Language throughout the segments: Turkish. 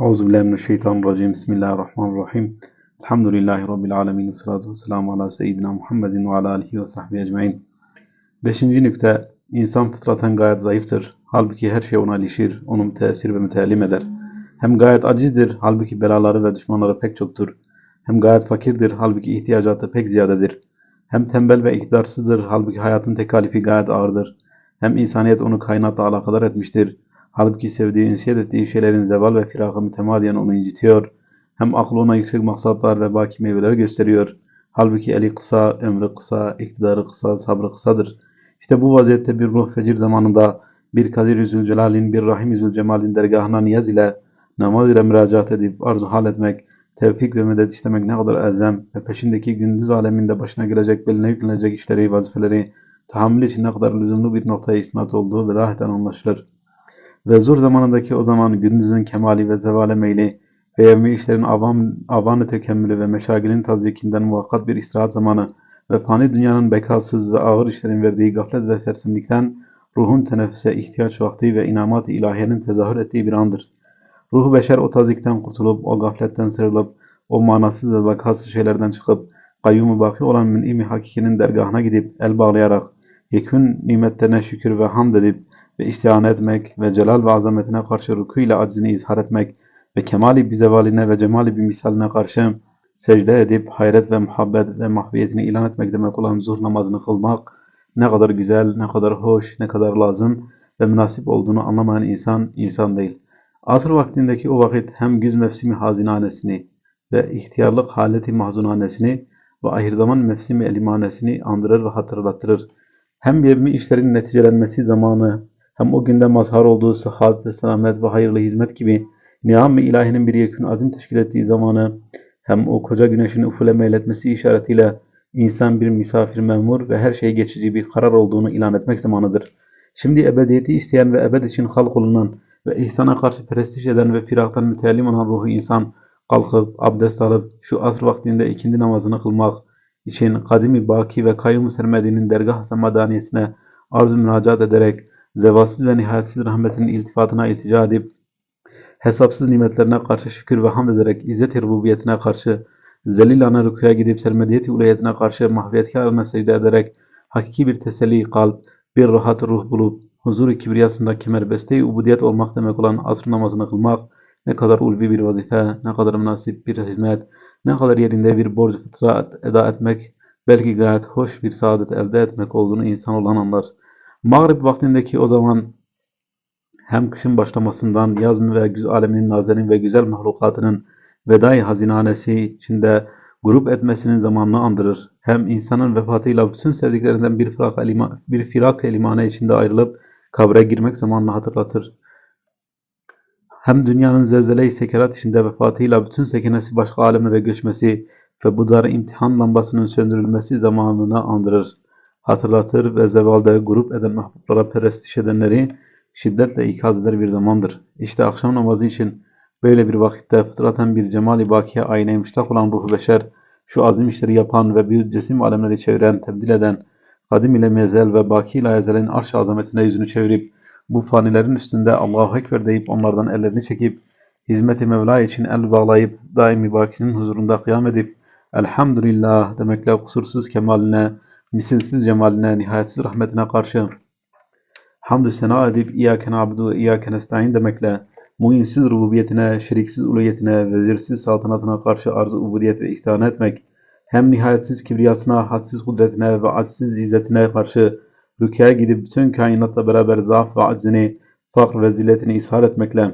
Euzu billahi mineşşeytanirracim. Bismillahirrahmanirrahim. Elhamdülillahi rabbil alamin. Salatu vesselamu ala seyyidina Muhammedin ve ala alihi ve sahbihi ecmaîn. Beşinci nükte insan fıtraten gayet zayıftır. Halbuki her şey ona ilişir, onu müteessir ve müteellim eder. Hem gayet acizdir, halbuki belaları ve düşmanları pek çoktur. Hem gayet fakirdir, halbuki ihtiyacatı pek ziyadedir. Hem tembel ve iktidarsızdır, halbuki hayatın tekalifi gayet ağırdır. Hem insaniyet onu kainatla alakadar etmiştir. Halbuki sevdiği, ünsiyet ettiği şeylerin zeval ve firakı mütemadiyen onu incitiyor. Hem aklı ona yüksek maksatlar ve baki meyveler gösteriyor. Halbuki eli kısa, ömrü kısa, iktidarı kısa, sabrı kısadır. İşte bu vaziyette bir ruh fecir zamanında bir Kadir Zülcelal'in, bir Rahim Zülcemal'in dergahına niyaz ile namaz ile müracaat edip arzu hal etmek, tevfik ve medet istemek ne kadar elzem ve peşindeki gündüz aleminde başına gelecek, beline yüklenecek işleri, vazifeleri tahammül için ne kadar lüzumlu bir noktaya isnat olduğu vedaheten anlaşılır. Ve zor zamanındaki o zaman gündüzün kemali ve zevale meyli ve yevmi işlerin avam, avanı tekemmülü ve meşagilin tazyikinden muvakkat bir istirahat zamanı ve fani dünyanın bekasız ve ağır işlerin verdiği gaflet ve sersemlikten ruhun teneffüse ihtiyaç vakti ve inamat-ı ilahiyenin tezahür ettiği bir andır. Ruhu beşer o tazikten kurtulup, o gafletten sıyrılıp, o manasız ve vakasız şeylerden çıkıp, kayyum-u baki olan mün'im-i hakikinin dergahına gidip, el bağlayarak, yekün nimetlerine şükür ve hamd edip, ve istihan etmek ve celal ve azametine karşı ruku ile aczini izhar etmek ve kemali bir zevaline ve cemali bir misaline karşı secde edip hayret ve muhabbet ve mahviyetini ilan etmek demek olan zuhur namazını kılmak ne kadar güzel, ne kadar hoş, ne kadar lazım ve münasip olduğunu anlamayan insan, insan değil. Asr vaktindeki o vakit hem güz mevsimi hazinanesini ve ihtiyarlık haleti mahzunanesini ve ahir zaman mevsimi elimanesini andırır ve hatırlattırır. Hem yevmi işlerin neticelenmesi zamanı hem o günde mazhar olduğu sıhhat selamet ve hayırlı hizmet gibi niham-ı ilahinin bir yekün azim teşkil ettiği zamanı hem o koca güneşin ufule meyletmesi işaretiyle insan bir misafir memur ve her şey geçici bir karar olduğunu ilan etmek zamanıdır. Şimdi ebediyeti isteyen ve ebed için halk olunan ve ihsana karşı prestij eden ve firaktan müteellim olan ruhu insan kalkıp abdest alıp şu asr vaktinde ikindi namazını kılmak için kadimi baki ve kayyum sermediğinin dergah semadaniyesine arzu müracaat ederek zevatsız ve nihayetsiz rahmetinin iltifatına iltica edip, hesapsız nimetlerine karşı şükür ve hamd ederek, izzet-i rububiyetine karşı, zelilane rükuya gidip sermediyet-i uluyetine karşı mahviyetkarına secde ederek, hakiki bir teselli kalp, bir rahat ruh bulup, huzur-i kibriyasında kemerbeste-i ubudiyet olmak demek olan asr namazını kılmak, ne kadar ulvi bir vazife, ne kadar münasip bir hizmet, ne kadar yerinde bir borç fıtra eda etmek, belki gayet hoş bir saadet elde etmek olduğunu insan olan anlar. Mağrib vaktindeki o zaman hem kışın başlamasından yaz ve güz aleminin nazerin ve güzel mahlukatının vedai hazinanesi içinde grup etmesinin zamanını andırır. Hem insanın vefatıyla bütün sevdiklerinden bir firak, elima, bir firak elimane içinde ayrılıp kabre girmek zamanını hatırlatır. Hem dünyanın zelzele-i sekerat içinde vefatıyla bütün sekinesi başka alemlere göçmesi ve bu dar imtihan lambasının söndürülmesi zamanını andırır hatırlatır ve zevalde grup eden mahbublara perestiş edenleri şiddetle ikaz eder bir zamandır. İşte akşam namazı için böyle bir vakitte fıtraten bir cemali bakiye aynaya müştak olan ruhu beşer, şu azim işleri yapan ve bir cesim alemleri çeviren, tebdil eden, kadim ile mezel ve baki ile ezelin arş azametine yüzünü çevirip, bu fanilerin üstünde Allahu Ekber deyip onlardan ellerini çekip, hizmeti Mevla için el bağlayıp, daimi bakinin huzurunda kıyam edip, Elhamdülillah demekle kusursuz kemaline, misilsiz cemaline, nihayetsiz rahmetine karşı hamdü sena edip İyyâke na'budu ve İyyâke nestaîn demekle muinsiz rububiyetine, şeriksiz uluyetine, vezirsiz saltanatına karşı arz ubudiyet ve ihsan etmek, hem nihayetsiz kibriyasına, hadsiz kudretine ve aczsiz izzetine karşı rükâya gidip bütün kainatla beraber zaaf ve aczini, fakr ve zilletini ishar etmekle,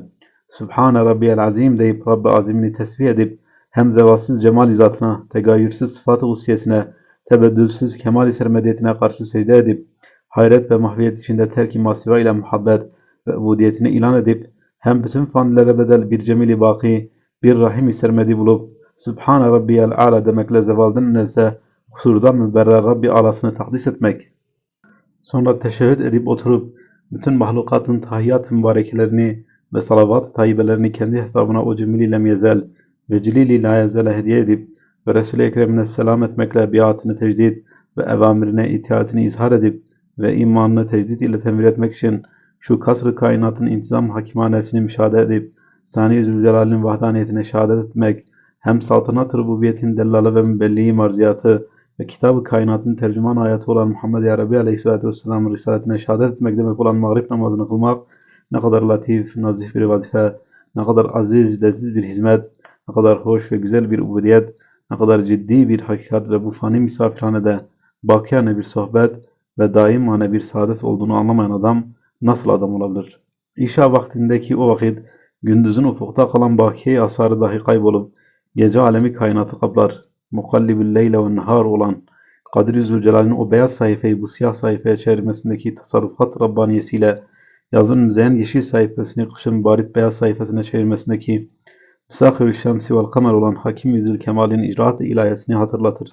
Sübhane Rabbiyel Azim deyip Rabbi Azimini tesbih edip, hem zevatsız cemal izatına, tegayürsüz sıfat-ı hususiyesine, tebeddülsüz kemal-i sermediyetine karşı secde edip, hayret ve mahviyet içinde terk-i masiva ile muhabbet ve ubudiyetini ilan edip, hem bütün fanilere bedel bir cemili baki, bir rahim-i sermedi bulup, Sübhane Rabbiyel Ala demekle zevalden nelse, kusurdan müberrer Rabbi alasını takdis etmek. Sonra teşehhüd edip oturup, bütün mahlukatın tahiyyat mübarekelerini ve salavat tayyibelerini kendi hesabına o cemili lemyezel ve cilili la hediye edip, ve Resul-i Ekrem'ine selam etmekle biatını tecdid ve evamirine itaatini izhar edip ve imanını tecdid ile temir etmek için şu kasr-ı kainatın intizam hakimanesini müşahede edip Sani Zülcelal'in vahdaniyetine şehadet etmek, hem saltanat rububiyetin dellalı ve mübelliği marziyatı ve kitabı kainatın tercüman ayeti olan Muhammed Arabi Aleyhisselatü Vesselam'ın risaletine şehadet etmek demek olan mağrib namazını kılmak ne kadar latif, nazif bir vazife, ne kadar aziz, leziz bir hizmet, ne kadar hoş ve güzel bir ubudiyet, ne kadar ciddi bir hakikat ve bu fani misafirhanede bakiyane bir sohbet ve daimane bir saadet olduğunu anlamayan adam nasıl adam olabilir? İşa vaktindeki o vakit gündüzün ufukta kalan bakiye asarı dahi kaybolup gece alemi kainatı kaplar. Mukallibül leyle ve nehar olan Kadir Zülcelal'in o beyaz sayfayı bu siyah sayfaya çevirmesindeki tasarrufat Rabbaniyesiyle yazın müzeyen yeşil sayfasını kışın barit beyaz sayfasına çevirmesindeki Müsahhir şemsi vel kamer olan Hakim Yüzül Kemal'in icraat ilahiyesini hatırlatır.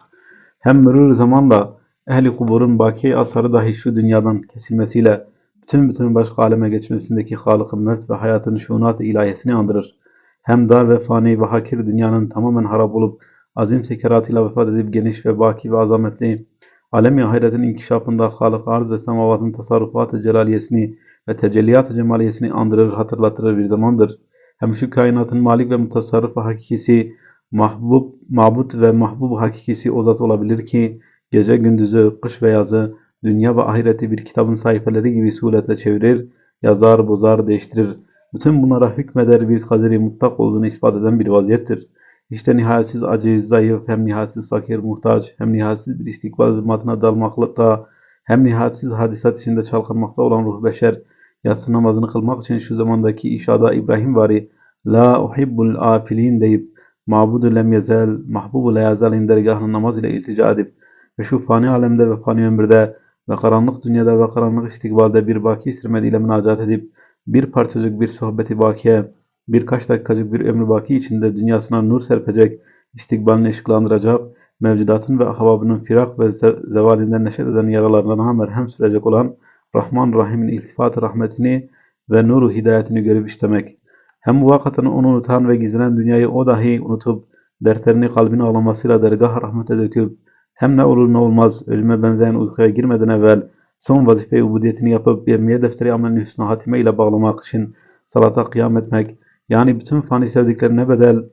Hem mürür zamanla ehli kuburun baki asarı dahi şu dünyadan kesilmesiyle bütün bütün başka aleme geçmesindeki Halık-ı ve hayatın şunat-ı ilahiyesini andırır. Hem dar ve fani ve hakir dünyanın tamamen harap olup azim sekeratıyla vefat edip geniş ve baki ve azametli alemi ahiretin inkişafında Halık arz ve semavatın tasarrufatı celaliyesini ve tecelliyat-ı cemaliyesini andırır, hatırlatır bir zamandır. Hem şu kainatın malik ve mutasarrıf hakikisi, mahbub, mabut ve mahbub hakikisi o zat olabilir ki, gece gündüzü, kış ve yazı, dünya ve ahireti bir kitabın sayfaları gibi surete çevirir, yazar, bozar, değiştirir. Bütün bunlara hükmeder bir kaderi mutlak olduğunu ispat eden bir vaziyettir. İşte nihayetsiz aciz, zayıf, hem nihayetsiz fakir, muhtaç, hem nihayetsiz bir istikbal zulmatına dalmakta, hem nihayetsiz hadisat içinde çalkanmakta olan ruh beşer, yatsı namazını kılmak için şu zamandaki işada İbrahim vari La uhibbul afilin deyip mabudu lem yezel, mahbubu la yazalin dergahına namaz ile iltica edip ve şu fani alemde ve fani ömürde ve karanlık dünyada ve karanlık istikbalde bir baki sirmediyle münacat edip bir parçacık bir sohbeti bakiye, birkaç dakikacık bir ömrü baki içinde dünyasına nur serpecek, istikbalini ışıklandıracak, mevcudatın ve ahbabının firak ve zevalinden neşet eden yaralarına merhem sürecek olan Rahman Rahim'in iltifat rahmetini ve nuru hidayetini görüp işlemek. Hem muvakkaten onu unutan ve gizlenen dünyayı o dahi unutup dertlerini kalbine ağlamasıyla dergah rahmete döküp hem ne olur ne olmaz ölüme benzeyen uykuya girmeden evvel son vazife ubudiyetini yapıp yevmiye defteri amelini hüsnü hatime ile bağlamak için salata kıyam etmek yani bütün fani sevdiklerine bedel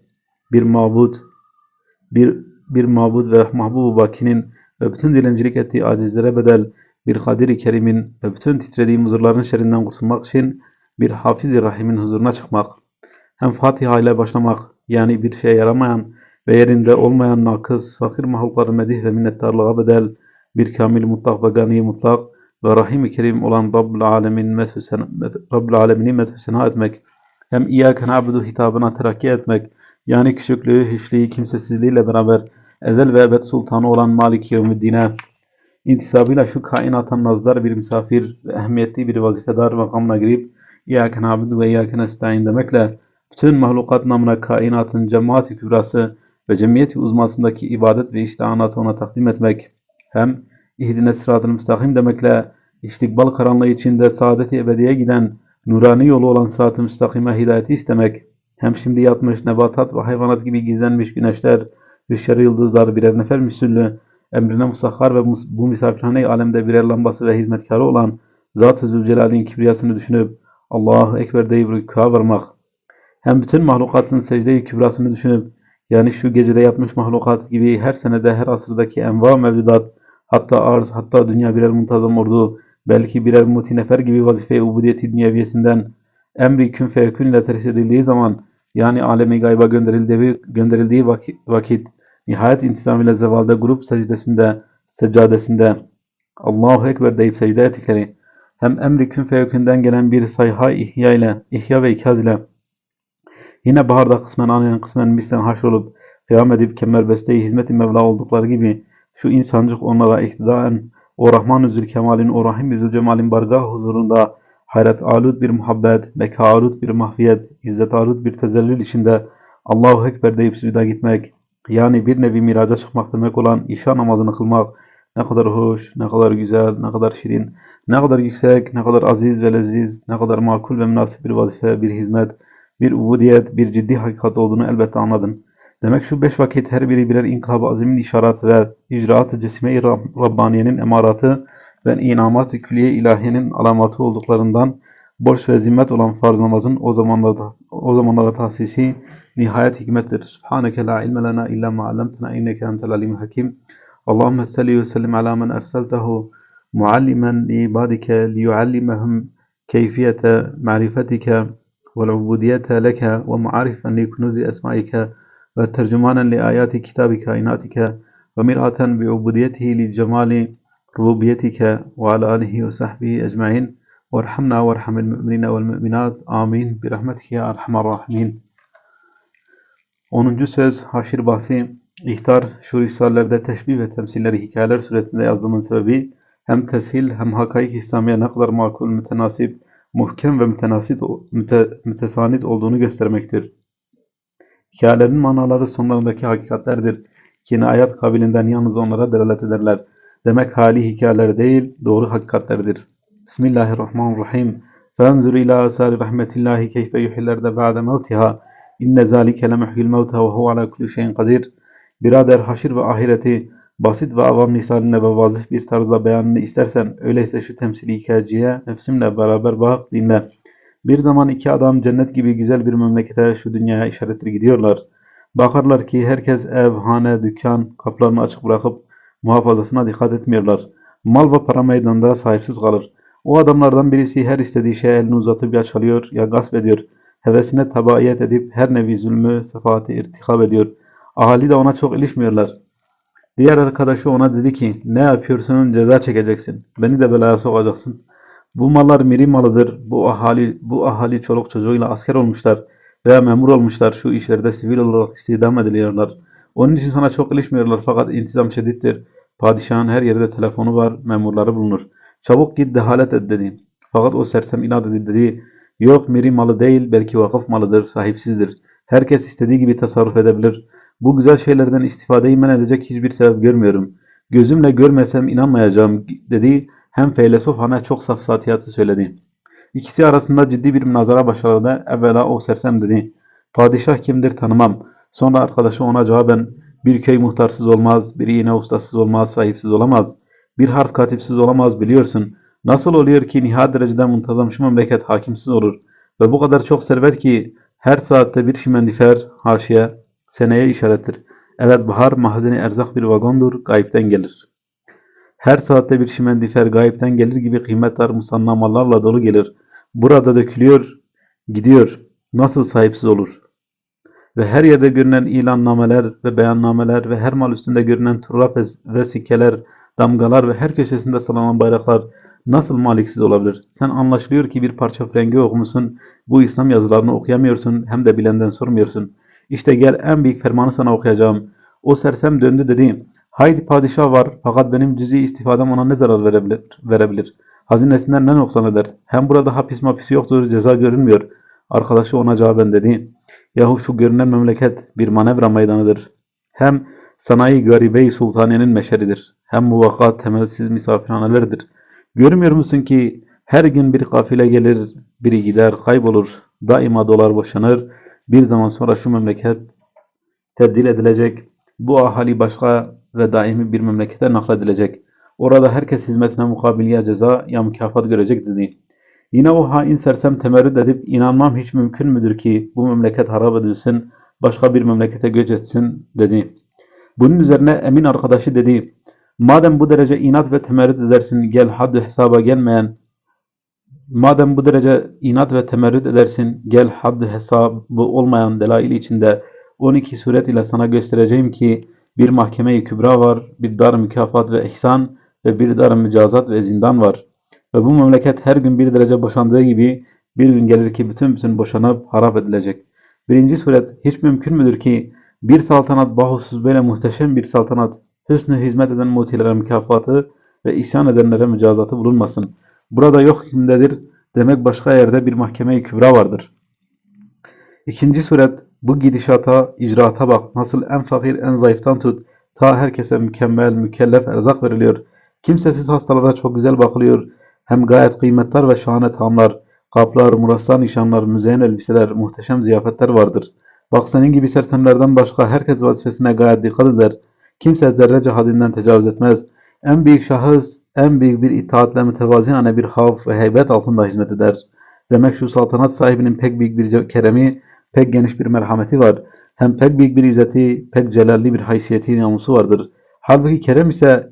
bir mabut bir bir mabut ve mahbubu bakinin ve bütün dilencilik ettiği acizlere bedel bir Kadir-i Kerim'in ve bütün titrediği huzurların şerrinden kurtulmak için bir Hafiz-i Rahim'in huzuruna çıkmak, hem Fatiha ile başlamak, yani bir şeye yaramayan ve yerinde olmayan nakıs, fakir mahlukları medih ve minnettarlığa bedel, bir kamil mutlak ve gani mutlak ve Rahim-i Kerim olan Rabbül Alemin Rabbül Alemini medhüsena etmek, hem İyyâke na'budu hitabına terakki etmek, yani küçüklüğü, hiçliği, kimsesizliğiyle beraber ezel ve ebed sultanı olan Malik Yevmiddin'e, intisabıyla şu kainattan nazdar bir misafir ehemmiyetli bir vazifedar makamına girip İyyâke na'budu ve İyyâke nestaîn demekle bütün mahlukat namına kainatın cemaat-i kübrası ve cemiyeti uzmasındaki ibadet ve iştihanatı ona takdim etmek hem ihdine sırat-ı müstakim demekle istikbal karanlığı içinde saadet-i ebediye giden nurani yolu olan sırat-ı müstakime hidayeti istemek hem şimdi yatmış nebatat ve hayvanat gibi gizlenmiş güneşler, rüşşarı yıldızlar birer nefer müsüllü emrine musahhar ve bu misafirhane alemde birer lambası ve hizmetkarı olan Zat-ı Zülcelal'in kibriyasını düşünüp Allahu Ekber deyip rükûa varmak. Hem bütün mahlukatın secde-i kübrasını düşünüp yani şu gecede yapmış mahlukat gibi her senede her asırdaki enva mevcudat hatta arz hatta dünya birer muntazam ordu belki birer mutinefer gibi vazife-i ubudiyeti dünyeviyesinden emri kün feyekün ile terhis edildiği zaman yani alemi gayba gönderildiği, gönderildiği vakit, vakit nihayet intizamıyla zevalde grup secdesinde, seccadesinde Allahu Ekber deyip secde ettikleri hem emri kün feyekünden gelen bir sayha ihya ile, ihya ve ikaz ile yine baharda kısmen anlayan kısmen mislen haşrolup kıyam edip kemerbeste-i hizmet-i Mevla oldukları gibi şu insancık onlara iktidaen o Rahman-ı Zülkemal'in, o Rahim-i Zülcemal'in bargah huzurunda hayret alud bir muhabbet, beka alud bir mahfiyet, izzet alud bir tezellül içinde Allahu Ekber deyip sücuda gitmek, yani bir nevi miraca çıkmak demek olan işa namazını kılmak ne kadar hoş, ne kadar güzel, ne kadar şirin, ne kadar yüksek, ne kadar aziz ve leziz, ne kadar makul ve münasip bir vazife, bir hizmet, bir ubudiyet, bir ciddi hakikat olduğunu elbette anladın. Demek şu beş vakit her biri birer inkılab azimin işaret ve icraat-ı cesime-i Rabbaniye'nin emaratı ve inamat-ı külliye ilahiyenin alamatı olduklarından borç ve zimmet olan farz namazın o zamanlarda o zamanlara tahsisi نهاية حكمتك. سبحانك لا علم لنا إلا ما علمتنا إنك أنت العليم الحكيم. اللهم صل وسلم على من أرسلته معلما لعبادك ليعلمهم كيفية معرفتك والعبودية لك ومعارفا لكنوز أسمائك وترجمانا لآيات كتاب كائناتك ومرأة بعبوديته لجمال ربوبيتك وعلى آله وصحبه أجمعين. وارحمنا وارحم المؤمنين والمؤمنات. آمين. برحمتك يا أرحم الراحمين. 10. söz haşir bahsi ihtar şu risalelerde teşbih ve temsilleri hikayeler suretinde yazdığımın sebebi hem teshil hem hakaik İslamiye ne kadar makul, mütenasip, muhkem ve mütenasit, müte, mütesanit olduğunu göstermektir. Hikayelerin manaları sonlarındaki hakikatlerdir. Kinayet kabilinden yalnız onlara delalet ederler. Demek hali hikayeler değil, doğru hakikatlerdir. Bismillahirrahmanirrahim. فانظر إلى آثار رحمة الله كيف يحيي الأرض بعد موتها İnne zalike lemuhyil mevte ve huve ala kulli şeyin kadir. Birader haşir ve ahireti basit ve avam lisanine ve vazif bir tarzda beyanını istersen öyleyse şu temsili hikayeciye nefsimle beraber bak dinle. Bir zaman iki adam cennet gibi güzel bir memlekete şu dünyaya işarettir gidiyorlar. Bakarlar ki herkes ev, hane, dükkan, kaplarını açık bırakıp muhafazasına dikkat etmiyorlar. Mal ve para meydanda sahipsiz kalır. O adamlardan birisi her istediği şeye elini uzatıp ya çalıyor ya gasp ediyor.'' Hevesine tabaiyet edip her nevi zulmü, sefaati irtikab ediyor. Ahali de ona çok ilişmiyorlar. Diğer arkadaşı ona dedi ki, ne yapıyorsun ceza çekeceksin. Beni de belaya sokacaksın. Bu mallar miri malıdır. Bu ahali, bu ahali çoluk çocuğuyla asker olmuşlar veya memur olmuşlar. Şu işlerde sivil olarak istihdam ediliyorlar. Onun için sana çok ilişmiyorlar fakat intizam şedittir. Padişahın her yerde telefonu var, memurları bulunur. Çabuk git dehalet et dedi. Fakat o sersem inat edip dedi. Yok miri malı değil belki vakıf malıdır, sahipsizdir. Herkes istediği gibi tasarruf edebilir. Bu güzel şeylerden istifadeyi men edecek hiçbir sebep görmüyorum. Gözümle görmesem inanmayacağım dedi. Hem feylesof hana çok safsatiyatı söyledi. İkisi arasında ciddi bir münazara başladı. Evvela o sersem dedi. Padişah kimdir tanımam. Sonra arkadaşı ona cevaben bir köy muhtarsız olmaz, bir iğne ustasız olmaz, sahipsiz olamaz. Bir harf katipsiz olamaz biliyorsun. Nasıl oluyor ki nihayet derecede muntazam şu memleket hakimsiz olur ve bu kadar çok servet ki her saatte bir şimendifer haşiye seneye işarettir. Evet bahar mahzeni erzak bir vagondur, gayipten gelir. Her saatte bir şimendifer gayipten gelir gibi kıymetler musannamalarla dolu gelir. Burada dökülüyor, gidiyor. Nasıl sahipsiz olur? Ve her yerde görünen ilannameler ve beyannameler ve her mal üstünde görünen turlap ve sikkeler damgalar ve her köşesinde sallanan bayraklar nasıl maliksiz olabilir? Sen anlaşılıyor ki bir parça frengi okumuşsun, bu İslam yazılarını okuyamıyorsun, hem de bilenden sormuyorsun. İşte gel en büyük fermanı sana okuyacağım. O sersem döndü dedi, haydi padişah var fakat benim cüzi istifadem ona ne zarar verebilir? verebilir? Hazinesinden ne noksan eder? Hem burada hapis mapis yoktur, ceza görünmüyor. Arkadaşı ona cevaben dedi, yahu şu görünen memleket bir manevra meydanıdır. Hem sanayi garibe-i sultaniyenin meşeridir hem muvakkat temelsiz misafirhanelerdir. Görmüyor musun ki her gün bir kafile gelir, biri gider, kaybolur, daima dolar boşanır, bir zaman sonra şu memleket tebdil edilecek, bu ahali başka ve daimi bir memlekete nakledilecek. Orada herkes hizmetine mukabil ya ceza ya mükafat görecek dedi. Yine o hain sersem temerrüt edip inanmam hiç mümkün müdür ki bu memleket harap edilsin, başka bir memlekete göç etsin dedi. Bunun üzerine emin arkadaşı dedi. Madem bu derece inat ve temerrüt edersin gel haddi hesaba gelmeyen Madem bu derece inat ve temerrüt edersin gel haddi hesabı olmayan delail içinde 12 suret ile sana göstereceğim ki bir mahkeme-i kübra var, bir dar mükafat ve ihsan ve bir dar mücazat ve zindan var. Ve bu memleket her gün bir derece boşandığı gibi bir gün gelir ki bütün bütün boşanıp harap edilecek. Birinci suret hiç mümkün müdür ki bir saltanat bahusuz böyle muhteşem bir saltanat hüsnü hizmet eden mutilere mükafatı ve isyan edenlere mücazatı bulunmasın. Burada yok hükümdedir demek başka yerde bir mahkeme-i kübra vardır. İkinci suret bu gidişata, icraata bak. Nasıl en fakir, en zayıftan tut. Ta herkese mükemmel, mükellef erzak veriliyor. Kimsesiz hastalara çok güzel bakılıyor. Hem gayet kıymetler ve şahane tamlar, kaplar, muraslar, nişanlar, müzeyen elbiseler, muhteşem ziyafetler vardır. Bak senin gibi sersemlerden başka herkes vazifesine gayet dikkat eder. Kimse zerrece hadinden tecavüz etmez. En büyük şahıs, en büyük bir itaatle mütevaziyane bir havf ve heybet altında hizmet eder. Demek şu saltanat sahibinin pek büyük bir keremi, pek geniş bir merhameti var. Hem pek büyük bir izzeti, pek celalli bir haysiyeti, namusu vardır. Halbuki kerem ise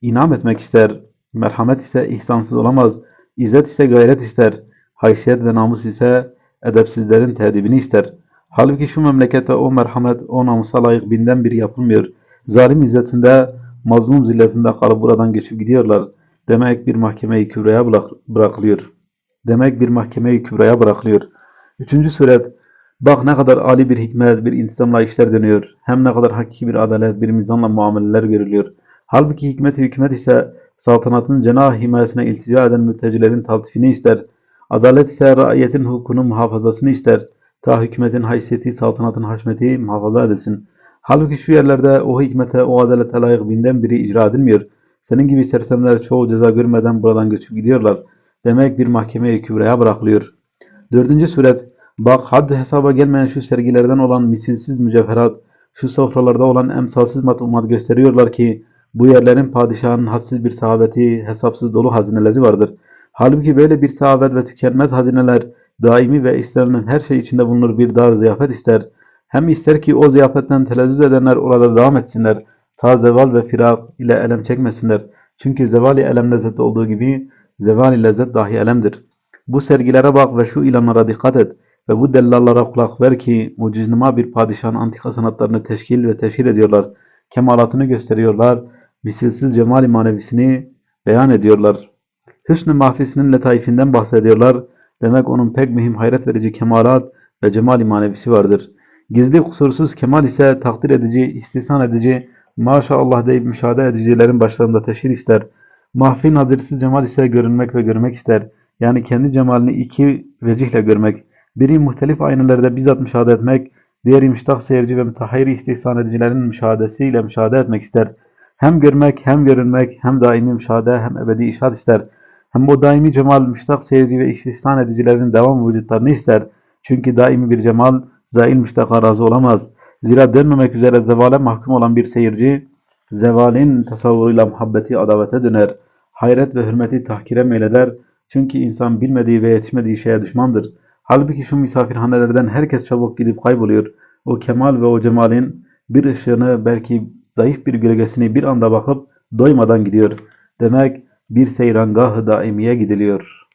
inam etmek ister, merhamet ise ihsansız olamaz, izzet ise gayret ister, haysiyet ve namus ise edepsizlerin tedibini ister. Halbuki şu memlekette o merhamet, o namusa layık binden biri yapılmıyor. Zalim izzetinde, mazlum zilletinde kalıp buradan geçip gidiyorlar. Demek bir mahkemeyi kübraya bırak- bırakılıyor. Demek bir mahkemeyi kübraya bırakılıyor. Üçüncü suret, bak ne kadar âli bir hikmet, bir intizamla işler dönüyor. Hem ne kadar hakiki bir adalet, bir mizanla muameleler görülüyor. Halbuki hikmet-i hükümet ise saltanatın cenah himayesine iltica eden mültecilerin taltifini ister. Adalet ise raiyetin hukukunun muhafazasını ister. Ta hükümetin haysiyeti, saltanatın haşmeti muhafaza edesin. Halbuki şu yerlerde o hikmete, o adalete layık binden biri icra edilmiyor. Senin gibi sersemler çoğu ceza görmeden buradan göçüp gidiyorlar. Demek bir mahkemeye kübraya bırakılıyor. Dördüncü suret, bak haddi hesaba gelmeyen şu sergilerden olan misilsiz mücevherat, şu sofralarda olan emsalsiz matumat gösteriyorlar ki, bu yerlerin padişahının hadsiz bir sahabeti, hesapsız dolu hazineleri vardır. Halbuki böyle bir sahavet ve tükenmez hazineler, daimi ve istenilen her şey içinde bulunur bir dar ziyafet ister. Hem ister ki o ziyafetten telezzüz edenler orada devam etsinler. Ta zeval ve firak ile elem çekmesinler. Çünkü zevali elem lezzet olduğu gibi zevali lezzet dahi elemdir. Bu sergilere bak ve şu ilanlara dikkat et ve bu dellallara kulak ver ki muciznima bir padişahın antika sanatlarını teşkil ve teşhir ediyorlar. Kemalatını gösteriyorlar. Misilsiz cemali manevisini beyan ediyorlar. Hüsnü mahfisinin letaifinden bahsediyorlar. Demek onun pek mühim hayret verici kemalat ve cemali manevisi vardır. Gizli kusursuz kemal ise takdir edici, istihsan edici, maşallah deyip müşahede edicilerin başlarında teşhir ister. Mahfi nazirsiz cemal ise görünmek ve görmek ister. Yani kendi cemalini iki vecihle görmek. Biri muhtelif aynelerde bizzat müşahede etmek, diğeri müştak seyirci ve mütehayyir istihsan edicilerin müşahadesiyle müşahede etmek ister. Hem görmek, hem görünmek, hem daimi müşahede, hem ebedi işaret ister. Hem o daimi cemal, müştak seyirci ve istihsan edicilerin devam vücutlarını ister. Çünkü daimi bir cemal, zail müştaka razı olamaz. Zira dönmemek üzere zevale mahkum olan bir seyirci, zevalin tasavvuruyla muhabbeti adavete döner. Hayret ve hürmeti tahkire meyleder. Çünkü insan bilmediği ve yetişmediği şeye düşmandır. Halbuki şu misafirhanelerden herkes çabuk gidip kayboluyor. O kemal ve o cemalin bir ışığını belki zayıf bir gölgesini bir anda bakıp doymadan gidiyor. Demek bir seyrangah daimiye gidiliyor.